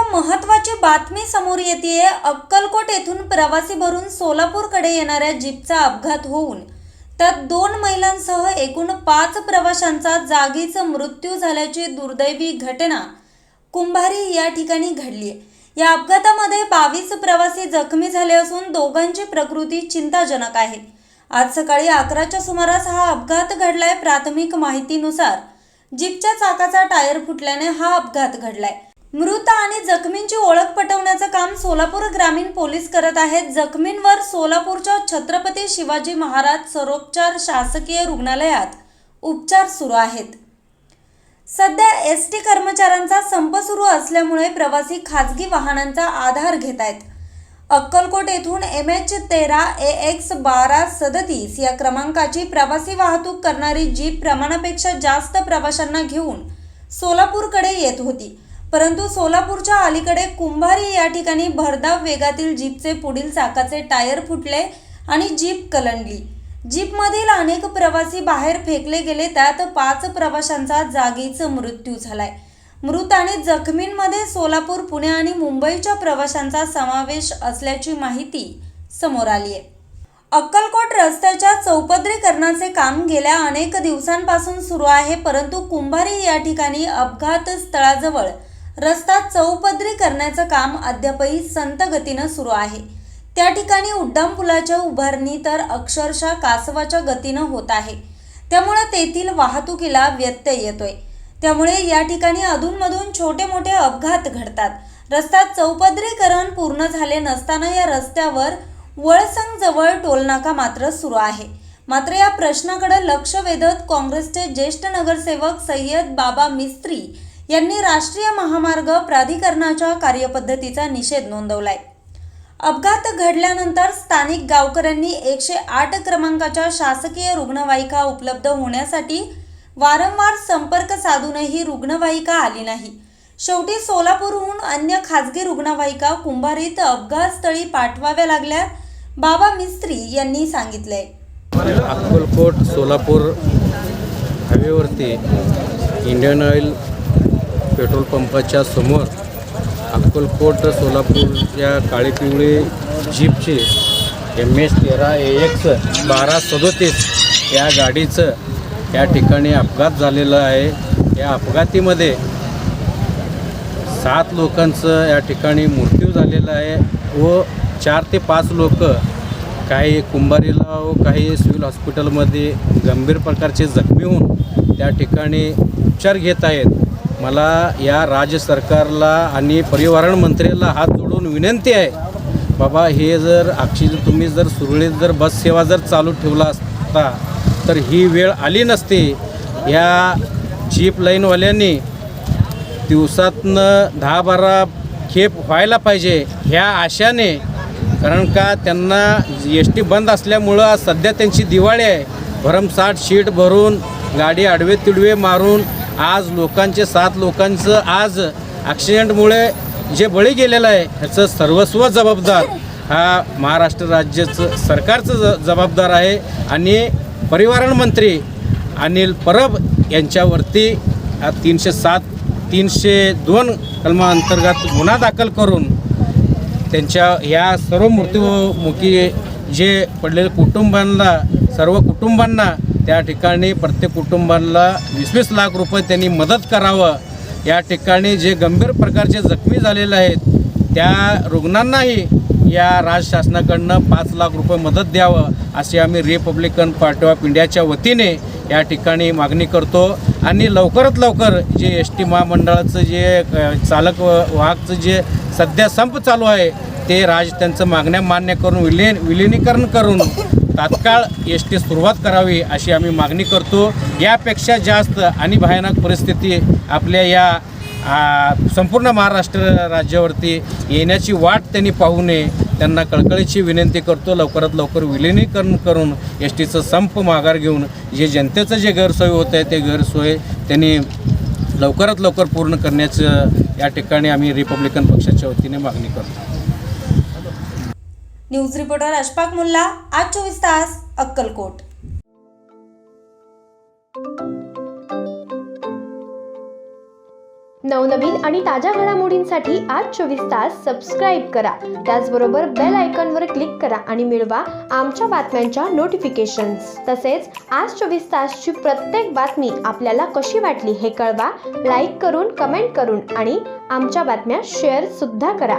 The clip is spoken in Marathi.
आता महत्त्वाची बातमी समोर येते अक्कलकोट येथून प्रवासी भरून सोलापूरकडे येणाऱ्या जीपचा अपघात होऊन त्यात दोन महिलांसह एकूण पाच प्रवाशांचा जागीच मृत्यू झाल्याची दुर्दैवी घटना कुंभारी या ठिकाणी घडली. या अपघातामध्ये बावीस प्रवासी जखमी झाले असून दोघांची प्रकृती चिंताजनक आहे. आज सकाळी अकराच्या सुमारास हा अपघात घडलाय. प्राथमिक माहितीनुसार जीपच्या चाकाचा टायर फुटल्याने हा अपघात घडलाय. मृत आणि जखमींची ओळख पटवण्याचं काम सोलापूर ग्रामीण पोलीस करत आहेत. जखमींवर सोलापूरच्या छत्रपती शिवाजी महाराज सरोपचार शासकीय रुग्णालयात उपचार सुरू आहेत. सध्या एस टी कर्मचाऱ्यांचा संप सुरू असल्यामुळे प्रवासी खाजगी वाहनांचा आधार घेत आहेत. अक्कलकोट येथून एम एच तेरा ए एक्स बारा सदतीस या क्रमांकाची प्रवासी वाहतूक करणारी जीप प्रमाणापेक्षा जास्त प्रवाशांना घेऊन सोलापूरकडे येत होती. परंतु सोलापूरच्या अलीकडे कुंभारी या ठिकाणी भरधाव वेगातील जीपचे पुढील चाकाचे टायर फुटले आणि जीप कलंडली. जीपमधील अनेक प्रवासी बाहेर फेकले गेले त्यात पाच प्रवाशांचा जागीच मृत्यू झालाय. मृत आणि जखमींमध्ये सोलापूर पुणे आणि मुंबईच्या प्रवाशांचा समावेश असल्याची माहिती समोर आली आहे अक्कलकोट रस्त्याच्या चौपदरीकरणाचे काम गेल्या अनेक दिवसांपासून सुरू आहे परंतु कुंभारी या ठिकाणी अपघात स्थळाजवळ रस्ता चौपदरी करण्याचं काम अद्यापही संत गतीनं सुरू आहे. त्या ठिकाणी उड्डाणपुलाच्या उभारणी तर अक्षरशः कासवाच्या गतीनं होत आहे. त्यामुळे तेथील वाहतुकीला व्यत्यय येतोय. त्यामुळे या ठिकाणी अधूनमधून छोटे मोठे अपघात घडतात. रस्ता चौपदरीकरण पूर्ण झाले नसताना या रस्त्यावर वळसंग जवळ टोलनाका मात्र सुरू आहे. मात्र या प्रश्नाकडे लक्ष वेधत काँग्रेसचे ज्येष्ठ नगरसेवक सय्यद बाबा मिस्त्री यांनी राष्ट्रीय महामार्ग प्राधिकरणाच्या कार्यपद्धतीचा निषेध नोंदवलाय. अपघात घडल्यानंतर स्थानिक गावकऱ्यांनी एकशे आठ क्रमांकाच्या शासकीय रुग्णवाहिका उपलब्ध होण्यासाठी वारंवार संपर्क साधूनही रुग्णवाहिका आली नाही. शेवटी सोलापूरहून अन्य खाजगी रुग्णवाहिका कुंभारीत अपघातस्थळी पाठवाव्या लागल्या बाबा मिस्त्री यांनी सांगितले अक्कलकोट सोलापूर हायवेवरती इंडियन ऑइल पेट्रोल पंपाच्या समोर अक्कलकोट सोलापूरच्या या काळी पिवळी जीपचे एम एस तेरा ए एक्स बारा सदोतीस या गाडीचं या ठिकाणी अपघात झालेला आहे. या अपघातीमध्ये सात लोकांचं या ठिकाणी मृत्यू झालेला आहे व चार ते पाच लोक काही कुंभारीला व काही सिव्हिल हॉस्पिटलमध्ये गंभीर प्रकारचे जखमी होऊन त्या ठिकाणी उपचार घेत आहेत. मला या राज्य सरकारला आणि परिवहन मंत्र्याला हात जोडून विनंती आहे बाबा हे जर आक्षी तुम्ही जर सुरळीत जर बस सेवा जर चालू ठेवला असता तर ही वेळ आली नसती. या जीप लाईनवाल्यांनी दिवसातनं दहा बारा खेप व्हायला पाहिजे ह्या आशाने कारण का त्यांना एस टी बंद असल्यामुळं आज सध्या त्यांची दिवाळी आहे. भरमसाठ शीट भरून गाडी आडवे तिडवे मारून आज लोकांचे सात लोकांचं आज ॲक्सिडेंटमुळे जे बळी गेलेलं आहे ह्याचं सर्वस्व जबाबदार हा महाराष्ट्र राज्याचं सरकारचं ज जबाबदार आहे. आणि परिवहन मंत्री अनिल परब यांच्यावरती तीनशे सात तीनशे दोन कलमाअंतर्गत गुन्हा दाखल करून त्यांच्या या सर्व मृत्यूमुखी जे पडलेल्या कुटुंबांना सर्व कुटुंबांना त्या ठिकाणी प्रत्येक कुटुंबाला वीस वीस लाख रुपये त्यांनी मदत करावं. या ठिकाणी जे गंभीर प्रकारचे जखमी झालेले आहेत त्या रुग्णांनाही या राज शासनाकडनं पाच लाख रुपये मदत द्यावं अशी आम्ही रिपब्लिकन पार्टी ऑफ इंडियाच्या वतीने या ठिकाणी मागणी करतो. आणि लवकरात लवकर जे एस टी महामंडळाचं जे चालक व वाहकचं जे सध्या संप चालू आहे ते राज त्यांचं मागण्या मान्य करून विलीन विलिनीकरण करून तात्काळ एस टी सुरुवात करावी अशी आम्ही मागणी करतो. यापेक्षा जास्त आणि भयानक परिस्थिती आपल्या या संपूर्ण महाराष्ट्र राज्यावरती येण्याची वाट त्यांनी पाहू नये. त्यांना कळकळीची विनंती करतो. लवकरात लवकर विलिनीकरण करून एस टीचं संप माघार घेऊन जे जनतेचं जे गैरसोय होत आहे ते गैरसोय त्यांनी लवकरात लवकर पूर्ण करण्याचं या ठिकाणी आम्ही रिपब्लिकन पक्षाच्या वतीने मागणी करतो. न्यूज रिपोर्टर अशफाक मुल्ला आज चोवीस तास अक्कलकोट. नवनवीन आणि ताज्या घडामोडींसाठी आज चोवीस तास सबस्क्राईब करा. त्याचबरोबर बेल आयकॉनवर क्लिक करा आणि मिळवा आमच्या बातम्यांच्या नोटिफिकेशन्स तसेच आज चोवीस तासची प्रत्येक बातमी आपल्याला कशी वाटली हे कळवा. लाईक करून कमेंट करून आणि आमच्या बातम्या शेअर सुद्धा करा.